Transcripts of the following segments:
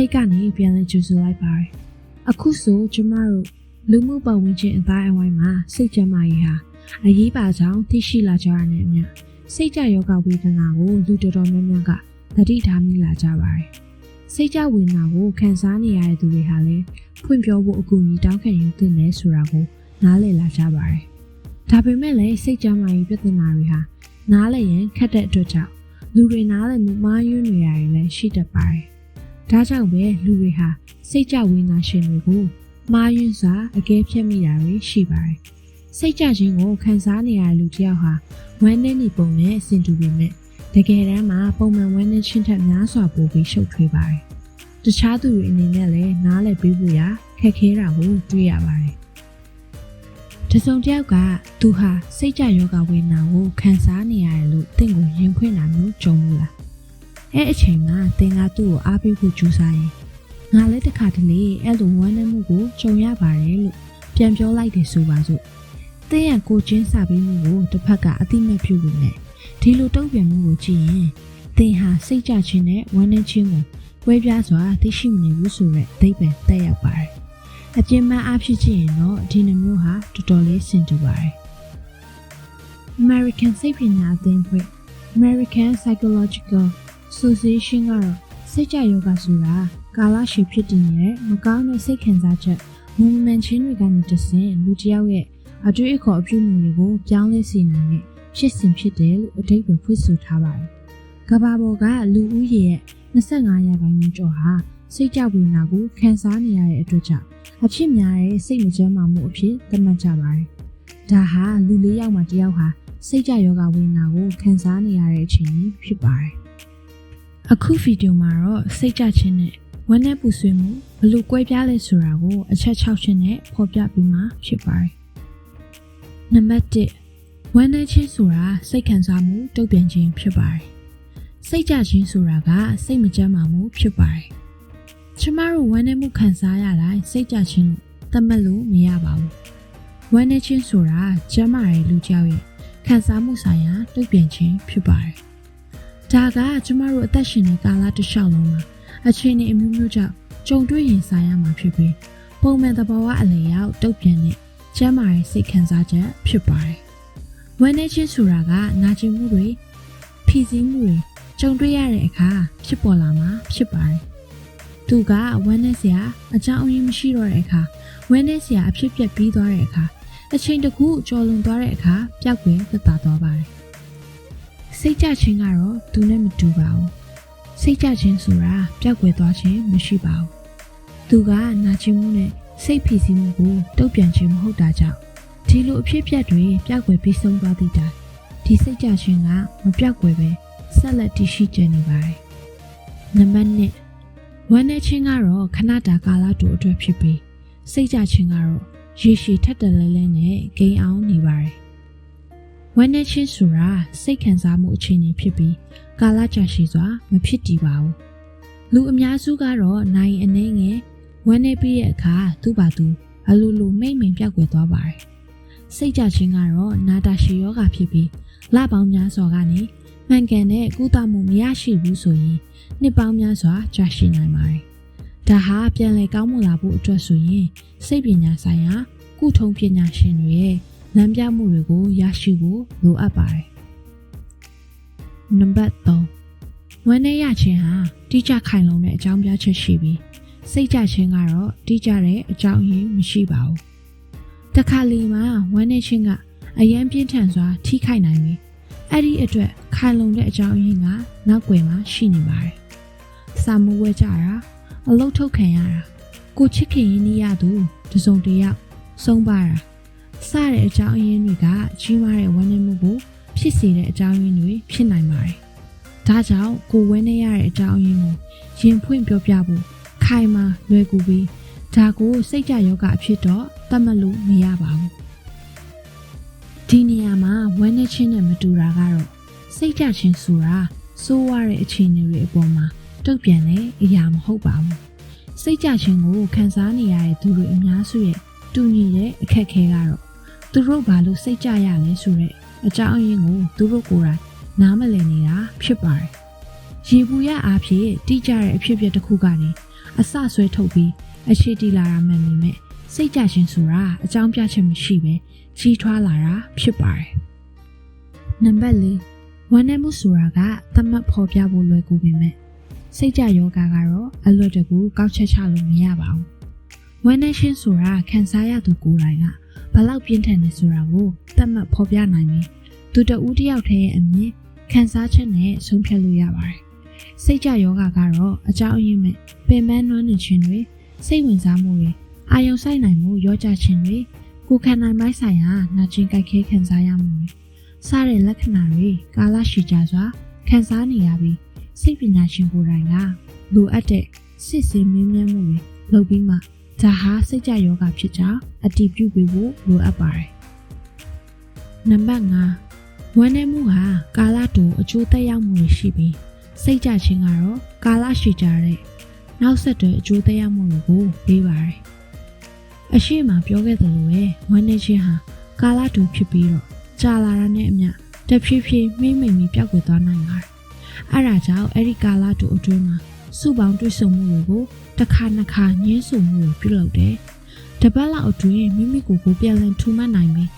စိတ်ကနေပြန်လဲကျူဆူလိုက်ပါတယ်အခုဆိုကျမတို့လူမှုပတ်ဝန်းကျင်အတိုင်းအဝိုင်းမှာစိတ်ကြမ်းမာရေးဟာအရေးပါကြောင်းသိရှိလာကြရတဲ့အမြစိတ်ကြယောဂဝေဒနာကိုလူတော်တော်များများကသတိထားမိလာကြပါတယ်စိတ်ကြဝေဒနာကိုခံစားနေရတဲ့သူတွေဟာလည်းဖွင့်ပြောဖို့အကူအညီတောင်းခံယူသင့်တယ်ဆိုတာကိုနားလည်လာကြပါတယ်ဒါပေမဲ့လည်းစိတ်ကြမ်းမာရေးပြဿနာတွေဟာနားလည်ရင်ခက်တဲ့အတွက်ကြောင့်လူတွေနားလည်မှုမှားယွင်းနေရတယ်လည်းရှိတတ်ပါတယ် ဒါကြောင့်ပဲလူတွေဟာစိတ်ကြဝေဒနာရှင်တွေကိုမှားယွင်းစွာအကဲဖြတ်မိတာတွေရှိပါတယ်စိတ်ကြခြင်းကိုခံစားနေရတဲ့လူတစ်ယောက်ဟာဝမ်းနည်းနေပုံနဲ့အဆင်တူပေမဲ့တကယ်တမ်းမှာပုံမှန်ဝမ်းနည်းခြင်းထက်များစွာပိုပြီးရှုပ်ထွေးပါတယ်တခြားသူတွေအနေနဲ့လည်းနားလည်ပေးဖို့ရခက်ခဲတာကိုတွေ့ရပါတယ်တစုံတစ်ယောက်ကသူဟာစိတ်ကြယောဂဝေဒနာကိုခံစားနေရတယ်လို့သင်ကိုရင်ဖွင့်တာမျိုးကြုံလို့လား အဲအချိန်မှာသင်ကသူ့ကိုအားပေးဖို့ကြိုးစားရင်ငါလည်းတစ်ခါတလေအဲ့လိုဝမ်းနည်းမှုကိုကြုံရပါတယ်လို့ပြန်ပြောလိုက်တယ်ဆိုပါစို့သင်ရကိုချင်းစာပေးမှုကိုတစ်ဖက်ကအတိမတ်ပြုလို့နဲ့ဒီလိုတုံ့ပြန်မှုကိုကြည့်ရင်သင်ဟာစိတ်ကြခြင်းနဲ့ဝမ်းနည်းခြင်းကိုဝဲပြားစွာသိရှိမနေဘူးဆိုရက်အဓိပ္ပာယ်တက်ရောက်ပါတယ်အပြင်းမှအားဖြစ်ခြင်းရင်တော့ဒီနှမျိုးဟာတော်တော်လေးဆင်တူပါတယ် American စိတ်ပညာအသင်းဖွဲ့ American Psychological Association ကတော့စိတ်ကြယောဂဆိုတာကာလရှည်ဖြစ်တည်နေတဲ့မကောင်းတဲ့စိတ်ခံစားချက်မွန်မန်ချင်းတွေကနေတဆင့်လူတစ်ယောက်ရဲ့အတွေ့အခေါ်အပြုအမူတွေကိုပြောင်းလဲစေနိုင်တဲ့ဖြစ်စဉ်ဖြစ်တယ်လို့အဓိပ္ပာယ်ဖွင့်ဆိုထားပါတယ်။ကမ္ဘာပေါ်ကလူဦးရေရဲ့25ရာခိုင်နှုန်းကျော်ဟာစိတ်ကြဝေဒနာကိုခံစားနေရတဲ့အတွက်ကြောင့်အဖြစ်များတဲ့စိတ်မကျန်းမာမှုအဖြစ်သတ်မှတ်ကြပါတယ်။ဒါဟာလူလေးယောက်မှတစ်ယောက်ဟာစိတ်ကြယောဂဝေဒနာကိုခံစားနေရတဲ့အချိန်ကြီးဖြစ်ပါတယ်။ အခုဗီဒီယိုမှာတော့စိတ်ကြခြင်းနဲ့ဝမ်းနည်းပူဆွေးမှုဘယ်လိုကွဲပြားလဲဆိုတာကိုအချက်6ချက်နဲ့ဖော်ပြပြီးမှဖြစ်ပါတယ်။နံပါတ်1ဝမ်းနည်းခြင်းဆိုတာစိတ်ခံစားမှုတုံ့ပြန်ခြင်းဖြစ်ပါတယ်။စိတ်ကြခြင်းဆိုတာကစိတ်မကျန်းမာမှုဖြစ်ပါတယ်။ကျမတို့ဝမ်းနည်းမှုခံစားရတိုင်းစိတ်ကြခြင်းလို့သတ်မှတ်လို့မရပါဘူး။ဝမ်းနည်းခြင်းဆိုတာကျန်းမာတဲ့လူကြောက်ရဲ့ခံစားမှုဆိုင်ရာတုံ့ပြန်ခြင်းဖြစ်ပါတယ်။ ဒါကကျမတို့အသက်ရှင်တဲ့ကာလတစ်လျှောက်လုံးမှာအခြေအနေအမျိုးမျိုးကြောင့်ကြုံတွေ့ရင်ဆိုင်ရမှာဖြစ်ပြီးပုံမှန်သဘာဝအလျောက်တုတ်ပြန်တဲ့ကျန်းမာရေးစိတ်ခံစားချက်ဖြစ်ပါတယ်။ဝမ်းနည်းခြင်းဆိုတာကနာကျင်မှုတွေဖိစီးမှုတွေကြုံတွေ့ရတဲ့အခါဖြစ်ပေါ်လာမှာဖြစ်ပါတယ်။သူကဝမ်းနည်းစရာအကြောင်းအရင်းမရှိတော့တဲ့အခါဝမ်းနည်းစရာအဖြစ်ပြက်ပြီးသွားတဲ့အခါအချိန်တစ်ခုကြော်လွန်သွားတဲ့အခါပျောက်ကွယ်သက်သာသွားပါတယ်။ စိတ်ကြခြင်းကတော့သူနဲ့မတူပါဘူး။စိတ်ကြခြင်းဆိုတာပျောက်ကွယ်သွားခြင်းမရှိပါဘူး။သူကနာကျင်မှုနဲ့စိတ်ဖိစီးမှုကိုတုံ့ပြန်ခြင်းမဟုတ်တာကြောင့်ဒီလိုအဖြစ်ပြက်တွေပျောက်ကွယ်ပြီးဆုံးသွားသည့်တိုင်ဒီစိတ်ကြခြင်းကမပျောက်ကွယ်ပဲဆက်လက်တည်ရှိကျနေပါတယ်။နံပါတ်1ဝမ်းနည်းခြင်းကတော့ခဏတာကာလတိုအတွက်ဖြစ်ပြီးစိတ်ကြခြင်းကတော့ရေရှည်ထက်တလဲလဲနဲ့ဂိမ်းအောင်နေပါတယ်။ ဝမ်းနည်းခြင်းဆိုတာစိတ်ခံစားမှုအခြေအနေဖြစ်ပြီးကာလကြာရှည်စွာမဖြစ်တည်ပါဘူး။လူအများစုကတော့နိုင်အနေငယ်ဝမ်းနည်းပြီးတဲ့အခါသူ့ဘာသူအလိုလိုမိမ့်မိန်ပြောက်ွယ်သွားပါတယ်။စိတ်ကြခြင်းကတော့နာတာရှည်ယောဂဖြစ်ပြီးလပေါင်းများစွာကနေမှန်ကန်တဲ့ကုသမှုမရရှိဘူးဆိုရင်နှစ်ပေါင်းများစွာကြာရှည်နိုင်ပါတယ်။ဒါဟာပြန်လည်ကောင်းမွန်လာဖို့အတွက်ဆိုရင်စိတ်ပညာဆိုင်ရာကုထုံးပညာရှင်တွေရဲ့ လမ်းပြမှုတွေကိုရရှိဖို့လိုအပ်ပါတယ်။နံပါတ်3ဝမ်းနည်းရခြင်းဟာတိကျခိုင်လုံတဲ့အကြောင်းပြချက်ရှိပြီးစိတ်ကြခြင်းကတော့တိကျတဲ့အကြောင်းရင်းမရှိပါဘူး။တခါလေမှာဝမ်းနည်းခြင်းကအယံပြင်းထန်စွာထိခိုက်နိုင်ပြီးအဲ့ဒီအတွက်ခိုင်လုံတဲ့အကြောင်းရင်းကနောက်ွယ်မှာရှိနေပါတယ်။စာမှုဝဲကြတာအလုတ်ထုတ်ခံရတာကိုချစ်ခင်ရင်းနှီးရသူတစုံတယောက်ဆုံးပါတာ စတဲ့အကြောင်းအရင်းတွေကကြီးမားတဲ့ဝမ်းနည်းမှုကိုဖြစ်စေတဲ့အကြောင်းရင်းတွေဖြစ်နိုင်ပါတယ်။ဒါကြောင့်ကိုဝမ်းနည်းရတဲ့အကြောင်းအရင်းကိုရင်ဖွင့်ပြောပြဖို့ခိုင်မာလွယ်ကူပြီးဒါကိုစိတ်ကြယောဂအဖြစ်တော့သတ်မှတ်လို့မရပါဘူး။ဒီနေရာမှာဝမ်းနည်းခြင်းနဲ့မတူတာကတော့စိတ်ကြခြင်းဆိုတာစိုးရတဲ့အခြေအနေတွေအပေါ်မှာတုတ်ပြန်တဲ့အရာမဟုတ်ပါဘူး။စိတ်ကြခြင်းကိုခံစားနေရတဲ့သူတွေအများစုရဲ့တူညီတဲ့အခက်ခဲကတော့ သူတို့ဘာလို့စိတ်ကြရလဲဆိုတဲ့အကြောင်းအရင်းကိုသူတို့ကိုယ်တိုင်နားမလည်နေတာဖြစ်ပါတယ်။ရေဘူးရအားဖြင့်တိကျတဲ့အဖြစ်အပျက်တစ်ခုကနေအစဆွဲထုတ်ပြီးအခြေတီလာတာမှန်ပေမဲ့စိတ်ကြခြင်းဆိုတာအကြောင်းပြချက်မရှိပဲကြီးထွားလာတာဖြစ်ပါတယ်နံပါတ်၄ဝမ်းနည်းမှုဆိုတာကသတ်မှတ်ဖော်ပြဖို့လွယ်ကူပေမဲ့စိတ်ကြယောဂကတော့အလွတ်တကူကောက်ချက်ချလို့မရပါဘူးဝမ်းနည်းခြင်းဆိုတာခံစားရသူကိုယ်တိုင်ကဘ လောက်ပြင်းထန်နေဆိုတာကိုသတ်မှတ်ဖော်ပြနိုင်ပြီးသူတဦးတစ်ယောက်တည်းရဲ့အမြင်ခံစားချက်နဲ့ဆုံးဖြတ်လို့ရပါတယ်စိတ်ကြယောဂကတော့အကြောင်းအရင်းမဲ့ပင်ပန်းနွမ်းနေခြင်းတွေစိတ်ဝင်စားမှုတွေအာယုံဆိုင်နိုင်မှုရောကြခြင်းတွေကိုယ်ခံနိုင်မိုက်ဆိုင်ရာနာကျင်ကြိုက်ခဲခံစားရမှုတွေစတဲ့လက္ခဏာတွေကာလရှည်ကြာစွာခံစားနေရပြီးစိတ်ပညာရှင်ကိုယ်တိုင်ကလိုအပ်တဲ့စစ်ဆေးမြင်းမြန်းမှုတွေလုပ်ပြီးမှ ဒါဟာစိတ်ကြယောဂဖြစ်ကြောင်းအတည်ပြုပေးဖို့လိုအပ်ပါတယ်နံပါတ်5ဝမ်းနည်းမှုဟာကာလတူအကျိုးသက်ရောက်မှုတွေရှိပြီးစိတ်ကြခြင်းကတော့ကာလရှည်ကြာတဲ့နောက်ဆက်တွဲအကျိုးသက်ရောက်မှုတွေကိုပေးပါတယ်။အရှိမပြောခဲ့သလိုပဲဝမ်းနည်းခြင်းဟာကာလတူဖြစ်ပြီးတော့ကြာလာတာနဲ့အမျှတဖြည်းဖြည်းမိမ့်မိန်ပြီးပျောက်ကွယ်သွားနိုင်ပါတယ်။အဲဒါကြောင့်အဲ့ဒီကာလတူအတွင်းမှာစုပေါင်းတွေ့ဆုံမှုတွေကို တစ်ခါနှစ်ခါညှင်းဆုံမှုတွေပြုလုပ်တယ်။တပတ်လောက်အတွင်းမိမိကိုယ်ကိုပြန်လည်ထူမှတ်နိုင်ပြီး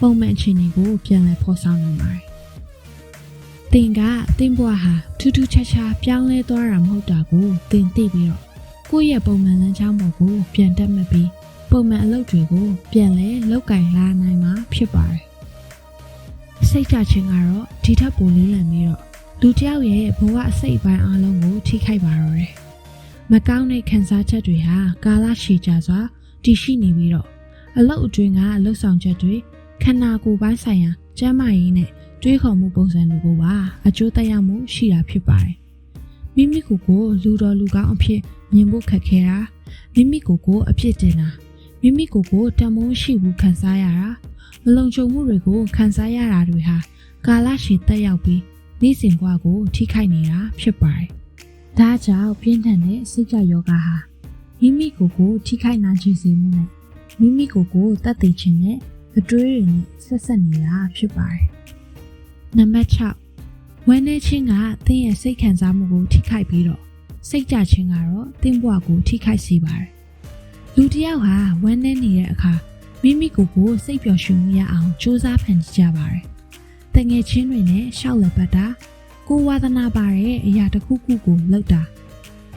ပုံမှန်အခြေအနေကိုပြန်လည်ဖော်ဆောင်နိုင်ပါတယ်။တင်ကတင်ဘွားဟာထူးထူးခြားခြားပြောင်းလဲသွားတာမဟုတ်တာကိုတင်သိပြီးတော့ကိုယ့်ရဲ့ပုံမှန်လမ်းကြောင်းပေါ်ကိုပြန်တက်မှတ်ပြီးပုံမှန်အလုပ်တွေကိုပြန်လဲလောက်ကင်လာနိုင်မှာဖြစ်ပါတယ်။စိတ်ကြခြင်းကတော့ဒီထက်ပိုလေးလံပြီးတော့လူတစ်ယောက်ရဲ့ဘဝအစိတ်အပိုင်းအလုံးကိုထိခိုက်ပါတော့တယ်။ မကောင်းတဲ့ခံစားချက်တွေဟာကာလရှည်ကြာစွာတည်ရှိနေပြီးတော့အလုပ်အတွင်းကအလုပ်ဆောင်ချက်တွေခန္ဓာကိုယ်ပိုင်းဆိုင်ရာကျန်းမာရေးနဲ့တွေးခေါ်မှုပုံစံတွေကိုပါအကျိုးသက်ရောက်မှုရှိတာဖြစ်ပါတယ်။မိမိကိုယ်ကိုလူတော်လူကောင်းအဖြစ်မြင်ဖို့ခက်ခဲတာမိမိကိုယ်ကိုအဖြစ်တင်တာမိမိကိုယ်ကိုတမိုးရှိဘူးခံစားရတာမလုံခြုံမှုတွေကိုခံစားရတာတွေဟာကာလရှည်သက်ရောက်ပြီးနေ့စဉ်ဘဝကိုထိခိုက်နေတာဖြစ်ပါတယ်။ ဒါကြောင့်ပြင်းထန်တဲ့စိတ်ကြယောဂဟာမိမိကိုယ်ကိုထိခိုက်နိုင်ခြင်းစေမှုနဲ့မိမိကိုယ်ကိုတတ်သိခြင်းနဲ့အတွေးတွေနဲ့ဆက်ဆက်နေတာဖြစ်ပါတယ်။နံပါတ်6ဝမ်းနည်းခြင်းကသင်ရဲ့စိတ်ခံစားမှုကိုထိခိုက်ပြီးတော့စိတ်ကြခြင်းကတော့သင်ဘဝကိုထိခိုက်စေပါတယ်။လူတစ်ယောက်ဟာဝမ်းနည်းနေတဲ့အခါမိမိကိုယ်ကိုစိတ်ပျော်ရွှင်မှုရအောင်စူးစမ်းဖန်တီးကြပါတယ်။တငယ်ချင်းတွေနဲ့ရှောက်လက်ပတ်တာ ကိုဝါသနာပါတဲ့အရာတစ်ခုခုကိုလုပ်တာ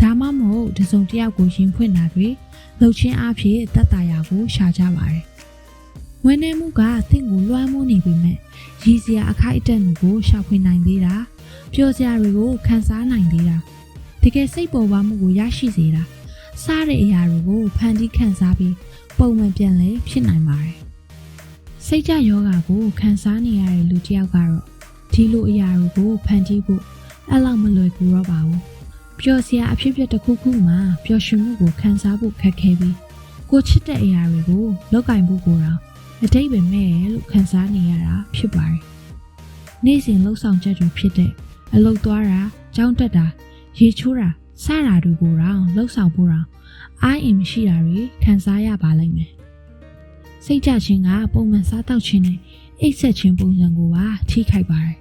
ဒါမှမဟုတ်တစုံတစ်ယောက်ကိုရင်ဖွင့်တာတွေလှုပ်ချင်းအဖြစ်တတ်တာရာကိုရှာကြပါတယ်။ဝန်းနေမှုကတင့်ကိုလွှမ်းမိုးနေပေမဲ့ရည်စရာအခိုက်အတန့်ကိုရှာဖွေနိုင်သေးတာပျော်စရာတွေကိုခန်းစားနိုင်သေးတာတကယ်စိတ်ပေါ်ပါမှုကိုရရှိစေတာစားတဲ့အရာတွေကိုဖန်တီးခန်းစားပြီးပုံမှန်ပြန်လဲဖြစ်နိုင်ပါတယ်။စိတ်ကြယောဂါကိုခန်းစားနေရတဲ့လူတစ်ယောက်ကတော့ ဒီလိုအရာတွေကိုဖန်တီးဖို့အဲ့လောက်မလွယ်ကူတော့ပါဘူး။ပျော်စရာအဖြစ်အပျက်တစ်ခုခုမှပျော်ရွှင်မှုကိုခန်းစားဖို့ခက်ခဲပြီးကိုချစ်တဲ့အရာတွေကိုလောက်ကင်ဖို့ကိုတော့အတိတ်ပဲမဲ့လို့ခန်းစားနေရတာဖြစ်ပါတယ်။နေ့စဉ်လှုပ်ဆောင်ချက်တွေဖြစ်တဲ့အလုပ်သွားတာ၊ကြောင်းတက်တာ၊ရေချိုးတာစတာတွေကိုတော့လှုပ်ဆောင်ဖို့တော့အားအင်မရှိတာတွေခံစားရပါလိမ့်မယ်။စိတ်ကြခြင်းကပုံမှန်စားတောက်ခြင်းနဲ့အိတ်ဆက်ခြင်းပုံစံကိုပါထိခိုက်ပါတယ်။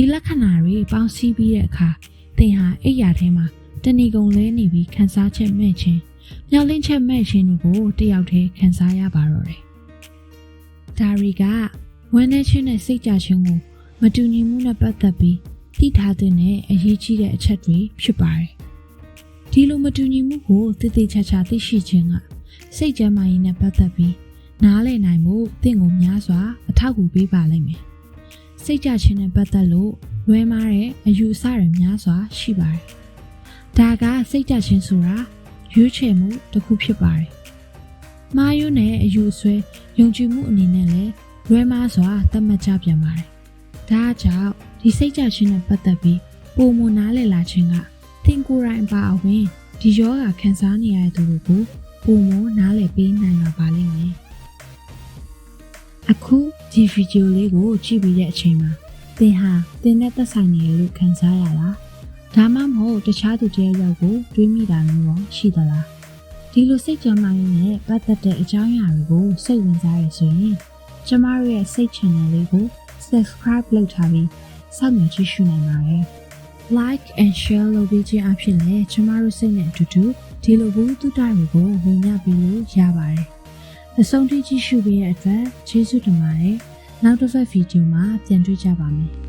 ဒီလက္ခဏာတွေပေါင်းစည်းပြီးတဲ့အခါသင်ဟာအိတ်ရာထဲမှာတဏီကုံလဲနေပြီးခံစားချက်မဲ့ခြင်းမျောလင့်ချက်မဲ့ခြင်းတွေကိုတယောက်တည်းခံစားရပါတော့တယ်။ဒါရီကဝမ်းနည်းခြင်းနဲ့စိတ်ကြခြင်းကိုမတူညီမှုနဲ့ပတ်သက်ပြီးသိထားတဲ့အရေးကြီးတဲ့အချက်တွေဖြစ်ပါတယ်။ဒီလိုမတူညီမှုကိုတည်တည်ချာချာသိရှိခြင်းကစိတ်ကျန်းမာရေးနဲ့ပတ်သက်ပြီးနားလည်နိုင်မှုတင့်ကိုများစွာအထောက်အကူပေးပါလိမ့်မယ်။ စိတ်ကြခြင်းနဲ့ပတ်သက်လို့လွဲမားတဲ့အယူအဆတွေများစွာရှိပါတယ်။ဒါကစိတ်ကြခြင်းဆိုတာရွေးချယ်မှုတစ်ခုဖြစ်ပါတယ်။မာယွန်းနဲ့အယူဆွဲယုံကြည်မှုအနေနဲ့လည်းလွဲမားစွာသတ်မှတ်ကြပြန်ပါတယ်။ဒါကြောင့်ဒီစိတ်ကြခြင်းနဲ့ပတ်သက်ပြီးပုံမနားလည်လာခြင်းကသင်ကိုယ်တိုင်ပါအဝင်ဒီယောဂခံစားနေရတဲ့သူတွေကိုပုံမနားလည်ပေးနိုင်မှာပါလိမ့်မယ်။ အခုဒီဗီဒီယိုလေးကိုကြည့်ပြီးတဲ့အချိန်မှာသင်ဟာသင်နဲ့သက်ဆိုင်နေရလို့ခံစားရလား။ဒါမှမဟုတ်တခြားသူတယောက်ယောက်ကိုတွေးမိတာမျိုးရောရှိသလား။ဒီလိုစိတ်ကြမ်းမာရေးနဲ့ပတ်သက်တဲ့အကြောင်းအရာတွေကိုစိတ်ဝင်စားရဆိုရင်ကျမတို့ရဲ့စိတ် channel လေးကို subscribe လုပ်ထားပြီးစောင့်မျှော်ကြည့်ရှုနိုင်ပါတယ်။ like and share လုပ်ပေးခြင်းအဖြစ်လည်းကျမတို့စိတ်နဲ့အတူတူဒီလိုဘူးတုတ္တတွေကိုဝင်ရပြီးလို့ရပါတယ် အဆုံးထိကြည့်ရှုပေးတဲ့အတွက်ကျေးဇူးတင်ပါတယ်နောက်တစ်ဖက်ဗီဒီယိုမှာပြန်တွေ့ကြပါမယ်